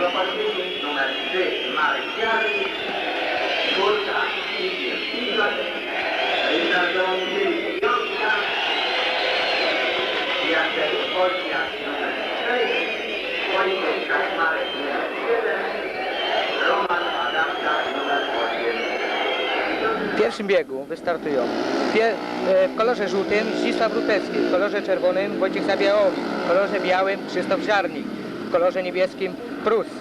10, numer 3, Marek Jarek, czwórka, Idzie Pigot, Ryszard Dołączyli, piątka, Jacek Wojciak, numer 6, Wojciech Kaczmarek, numer 7, Roman Adamczak, numer 8. W pierwszym biegu wystartują. E, w kolorze żółtym Zdzisław Rutecki, w kolorze czerwonym Wojciech Zabiałowicz, w kolorze białym Krzysztof Żarnik, w kolorze niebieskim Prus.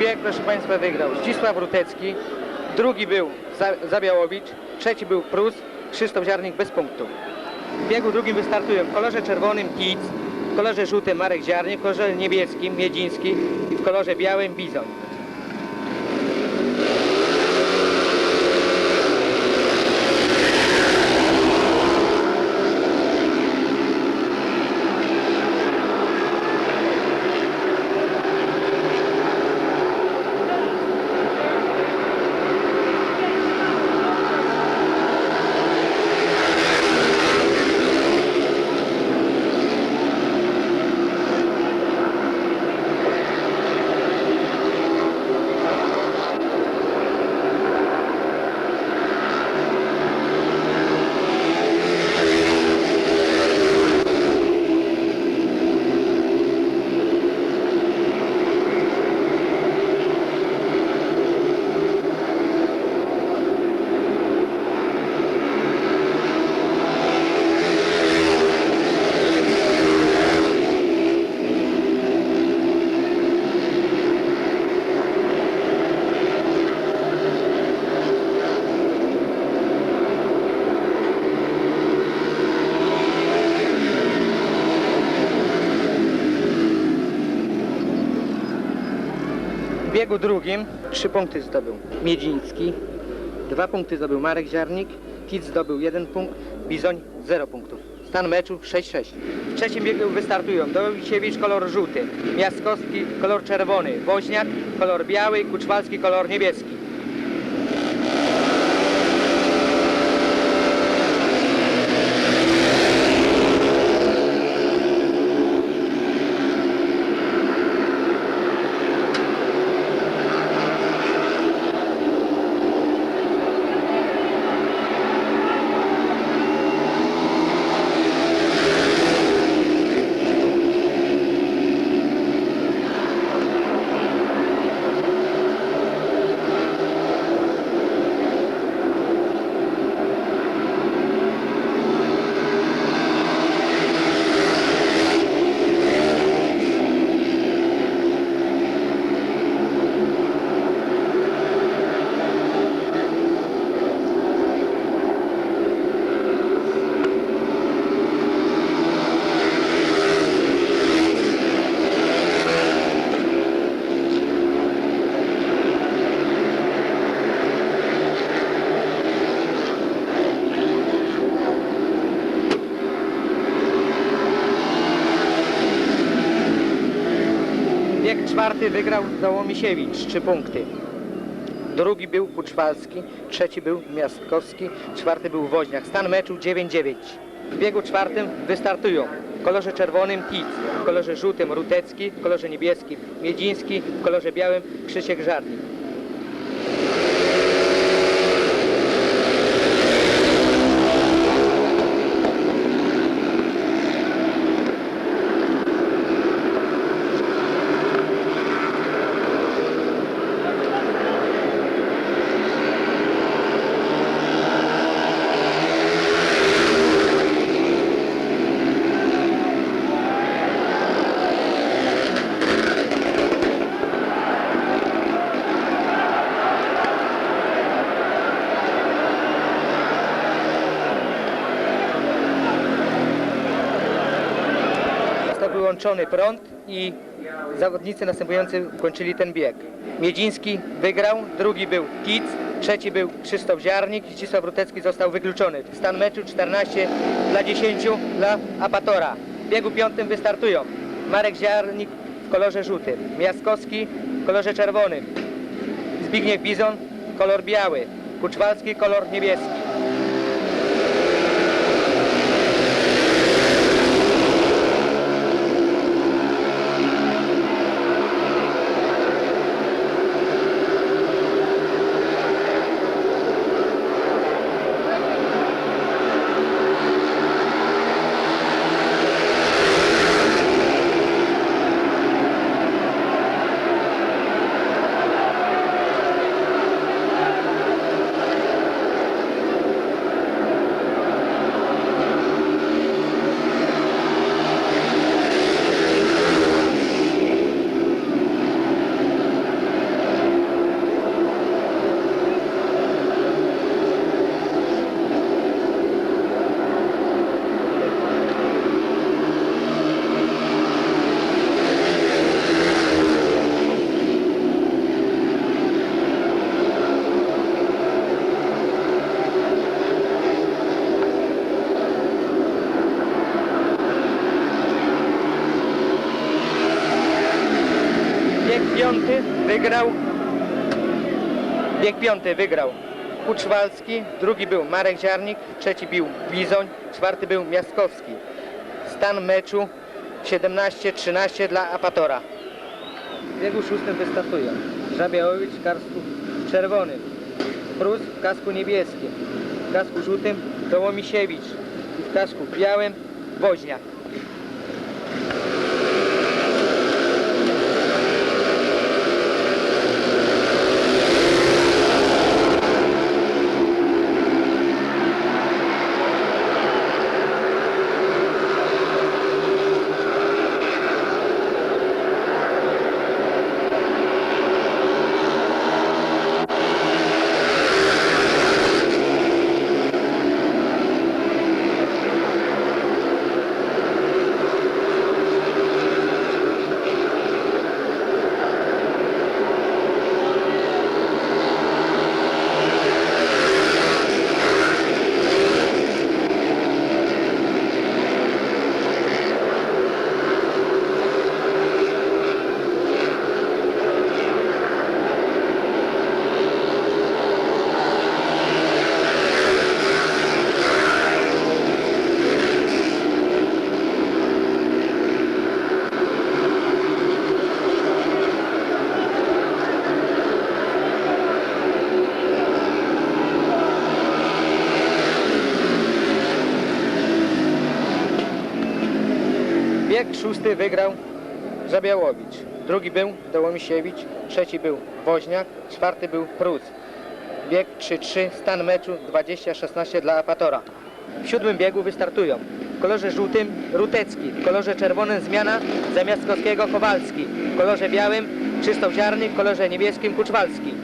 Bieg, proszę Państwa, wygrał Zdzisław Rutecki, drugi był Za- Zabiałowicz, trzeci był Prus, Krzysztof Ziarnik bez punktu. W biegu drugim wystartują w kolorze czerwonym Kic, w kolorze żółtym Marek Ziarnik, w kolorze niebieskim Miedziński i w kolorze białym Bizon. Biegu drugim trzy punkty zdobył Miedziński, dwa punkty zdobył Marek Ziarnik, Kic zdobył jeden punkt, Bizoń zero punktów. Stan meczu 6-6. W trzecim biegu wystartują Dowiciewicz kolor żółty, Miaskowski kolor czerwony, Woźniak kolor biały, Kuczwalski kolor niebieski. Wygrał Dołomisiewicz, trzy punkty. Drugi był Kuczwalski, trzeci był Miastkowski, czwarty był Woźniak. Stan meczu 9-9. W biegu czwartym wystartują w kolorze czerwonym Tic, w kolorze żółtym Rutecki, w kolorze niebieskim Miedziński, w kolorze białym Krzysiek Żarnik. Prąd i zawodnicy następujący kończyli ten bieg. Miedziński wygrał, drugi był Kic, trzeci był Krzysztof Ziarnik, Zdzisław Rutecki został wykluczony. Stan meczu 14 dla 10 dla Apatora. W biegu piątym wystartują Marek Ziarnik w kolorze żółtym, Miaskowski w kolorze czerwonym, Zbigniew Bizon kolor biały, Kuczwalski kolor niebieski. Bieg piąty wygrał. Bieg piąty wygrał Kuczwalski, drugi był Marek Ziarnik, trzeci był Bizoń, czwarty był Miastkowski. Stan meczu 17-13 dla Apatora. W biegu szóstym wystartują Żabiałowicz w kasku czerwonym, Prus w kasku niebieskim, w kasku żółtym Dołomisiewicz i w kasku białym Woźniak. Szósty wygrał Zabiałowicz. Drugi był Dołomisiewicz, trzeci był Woźniak, czwarty był Prus. Bieg 3-3, stan meczu 20-16 dla Apatora. W siódmym biegu wystartują w kolorze żółtym Rutecki, w kolorze czerwonym zmiana zamiast Kowalski, w kolorze białym Krzysztof Ziarny, w kolorze niebieskim Kuczwalski.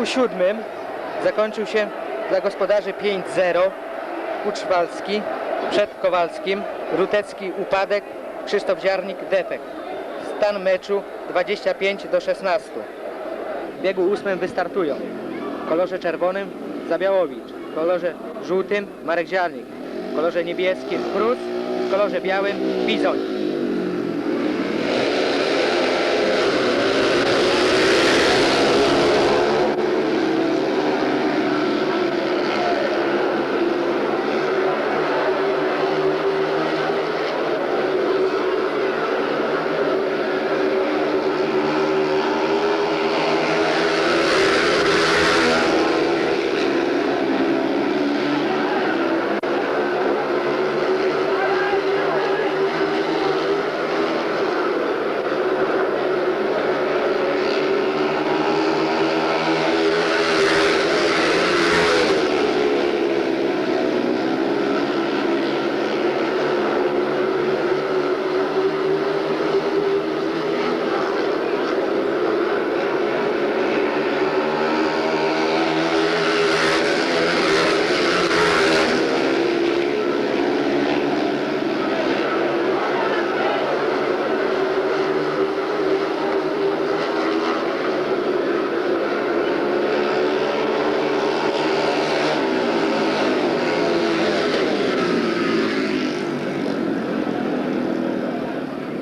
Biegu siódmym zakończył się dla gospodarzy 5-0 Kuczwalski przed Kowalskim, Rutecki upadek, Krzysztof Ziarnik defekt. Stan meczu 25 do 16. W biegu ósmym wystartują w kolorze czerwonym Zabiałowicz, w kolorze żółtym Marek Ziarnik, w kolorze niebieskim Prus, w kolorze białym Bizoń.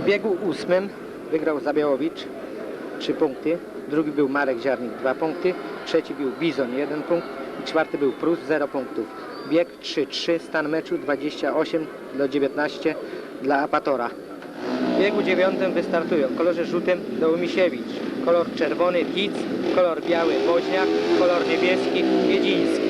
Biegu ósmym wygrał Zabiałowicz 3 punkty, drugi był Marek Ziarnik 2 punkty, trzeci był Bizon 1 punkt i czwarty był Prus 0 punktów. Bieg 3-3, stan meczu 28 do 19 dla Apatora. W biegu dziewiątym wystartują w kolorze żółtym Dołomisiewicz, kolor czerwony Kic, kolor biały Woźniak, kolor niebieski Miedziński.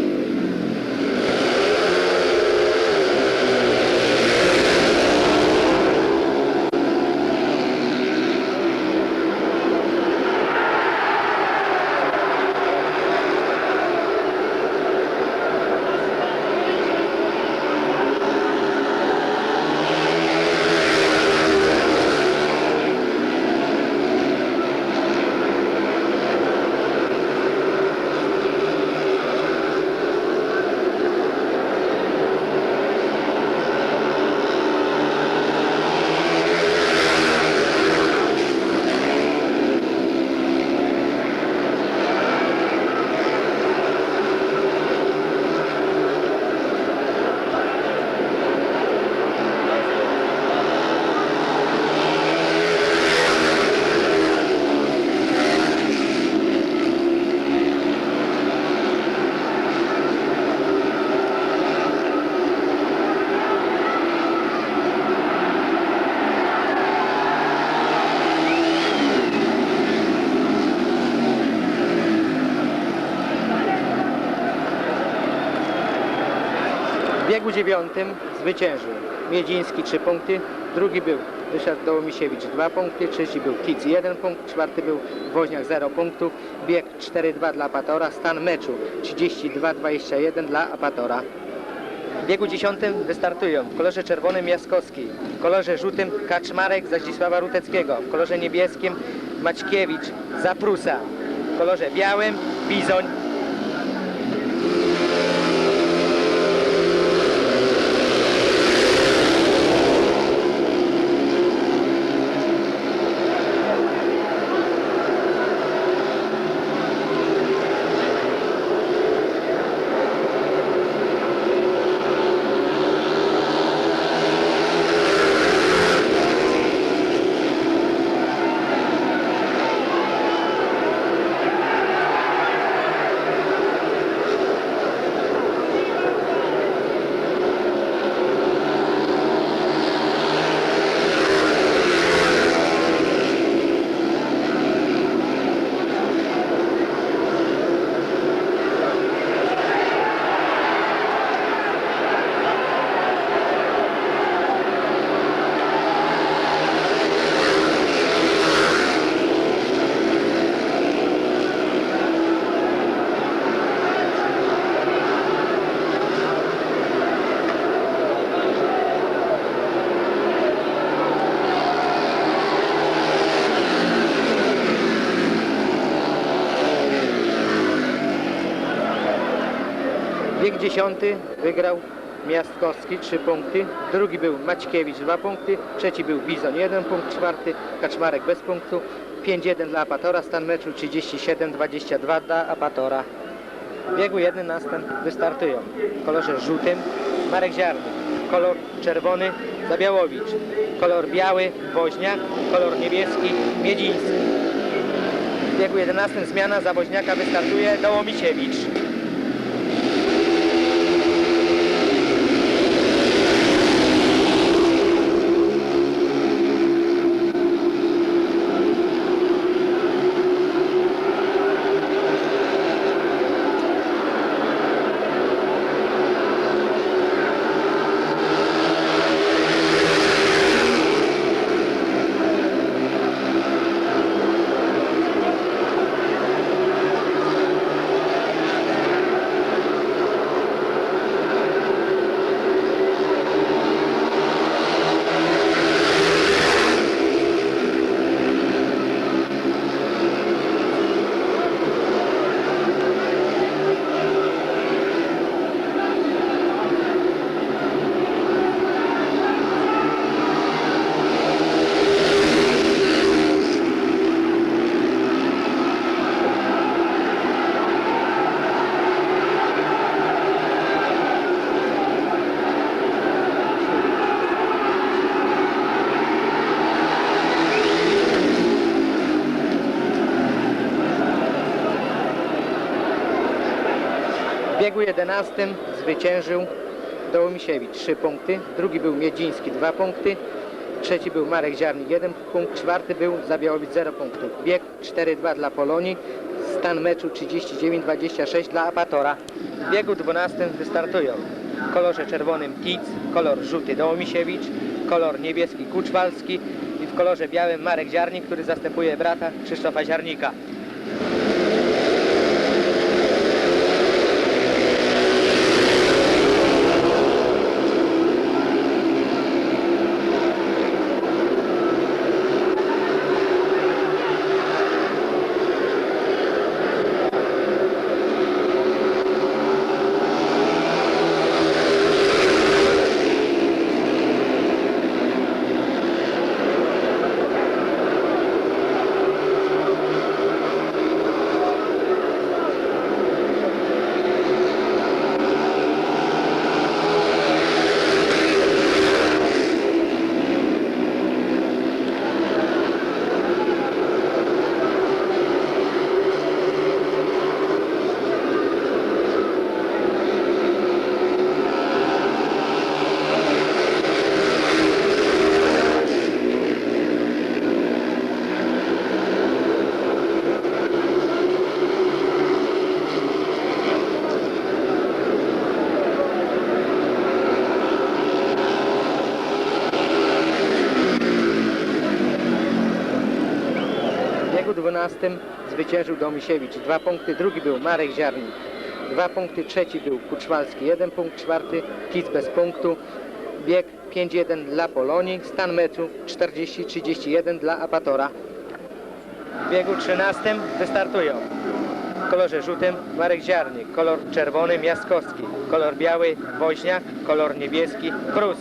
Dziewiątym zwyciężył Miedziński 3 punkty, drugi był Ryszard Dołomisiewicz 2 punkty, trzeci był Kic 1 punkt, czwarty był Woźniak 0 punktów, bieg 4-2 dla Apatora, stan meczu 32-21 dla Apatora. W biegu dziesiątym wystartują w kolorze czerwonym Jaskowski, w kolorze żółtym Kaczmarek za Zdzisława Ruteckiego, w kolorze niebieskim Maćkiewicz za Prusa, w kolorze białym Bizoń dziesiąty wygrał Miastkowski 3 punkty, drugi był Maćkiewicz 2 punkty, trzeci był Bizon 1 punkt, czwarty Kaczmarek bez punktu, 5-1 dla Apatora, stan meczu 37-22 dla Apatora. W biegu 11 wystartują w kolorze żółtym Marek Ziarny, kolor czerwony Zabiałowicz, kolor biały Woźniak, kolor niebieski Miedziński. W biegu 11 zmiana za Woźniaka wystartuje Dołomisiewicz. Biegu 11 zwyciężył Dołomisiewicz 3 punkty, drugi był Miedziński 2 punkty, trzeci był Marek Ziarnik 1 punkt, czwarty był Zabiałowicz 0 punktów. Bieg 4-2 dla Polonii, stan meczu 39-26 dla Apatora. W biegu 12 wystartują w kolorze czerwonym Kic, kolor żółty Dołomisiewicz, kolor niebieski Kuczwalski i w kolorze białym Marek Ziarnik, który zastępuje brata Krzysztofa Ziarnika. W biegu 12 zwyciężył Domisiewicz. Dwa punkty, drugi był Marek Ziarnik. Dwa punkty, trzeci był Kuczwalski. Jeden punkt, czwarty Kic bez punktu. Bieg 5-1 dla Polonii. Stan meczu 40-31 dla Apatora. W biegu 13 wystartują w kolorze żółtym Marek Ziarnik, kolor czerwony Miastkowski, kolor biały Woźniak, kolor niebieski Prus.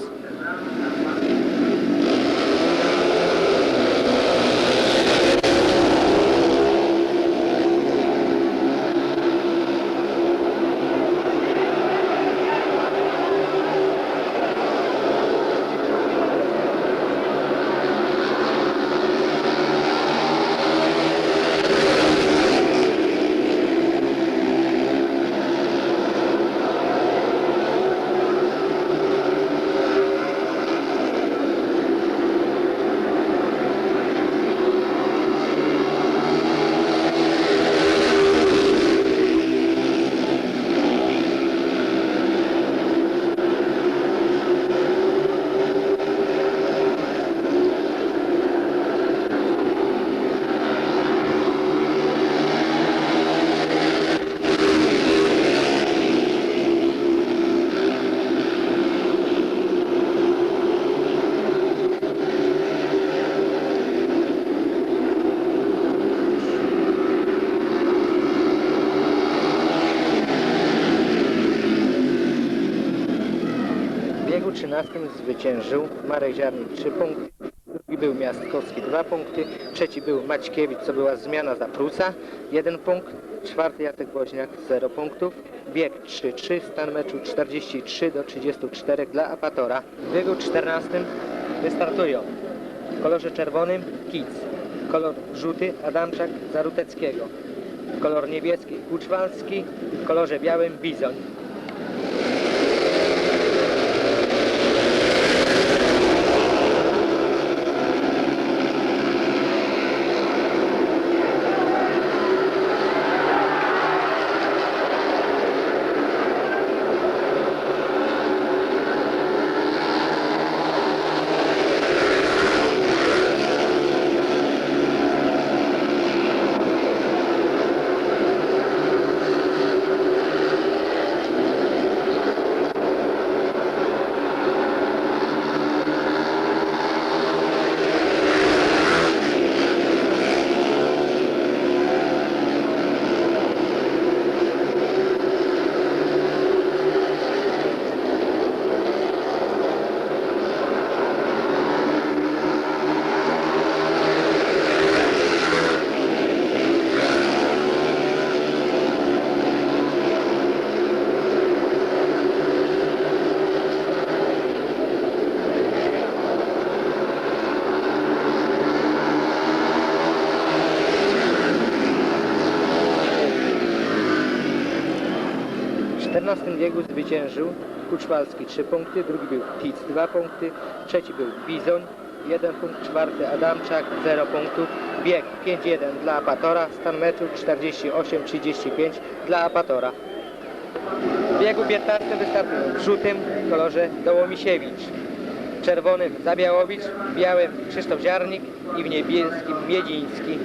13 zwyciężył Marek Ziarnik 3 punkty, drugi był Miastkowski 2 punkty, trzeci był Maćkiewicz, co była zmiana za Prusa 1 punkt, czwarty Jacek Woźniak 0 punktów, bieg 3-3, stan meczu 43 do 34 dla Apatora. W biegu 14 wystartują w kolorze czerwonym Kic, kolor żółty Adamczak Zaruteckiego, kolor niebieski Kuczwalski, w kolorze białym Bizoń. W 14 biegu zwyciężył Kuczwalski 3 punkty, drugi był Tic 2 punkty, trzeci był Bizoń 1 punkt, czwarty Adamczak 0 punktów, bieg 5-1 dla Apatora, stan meczu 48-35 dla Apatora. W biegu 15 wystartują w żółtym kolorze Dołomisiewicz, w czerwonym Zabiałowicz, w białym Krzysztof Ziarnik i w niebieskim Miedziński.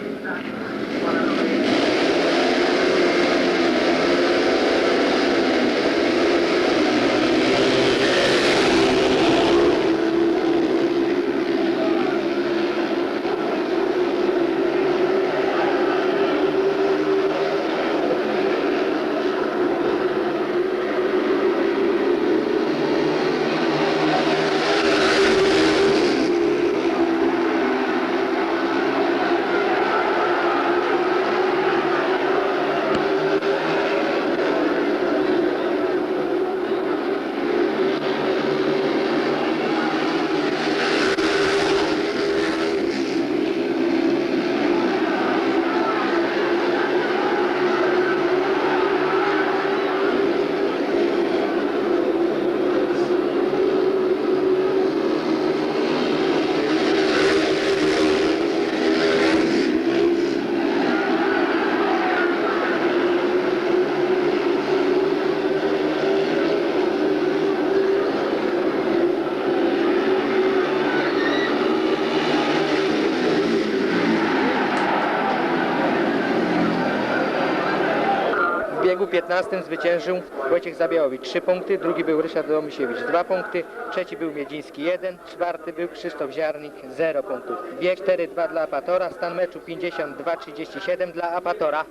15 zwyciężył Wojciech Zabiałowicz 3 punkty, drugi był Ryszard Domisiewicz 2 punkty, trzeci był Miedziński 1, czwarty był Krzysztof Ziarnik 0 punktów. Bieg 4-2 dla Apatora, stan meczu 52-37 dla Apatora.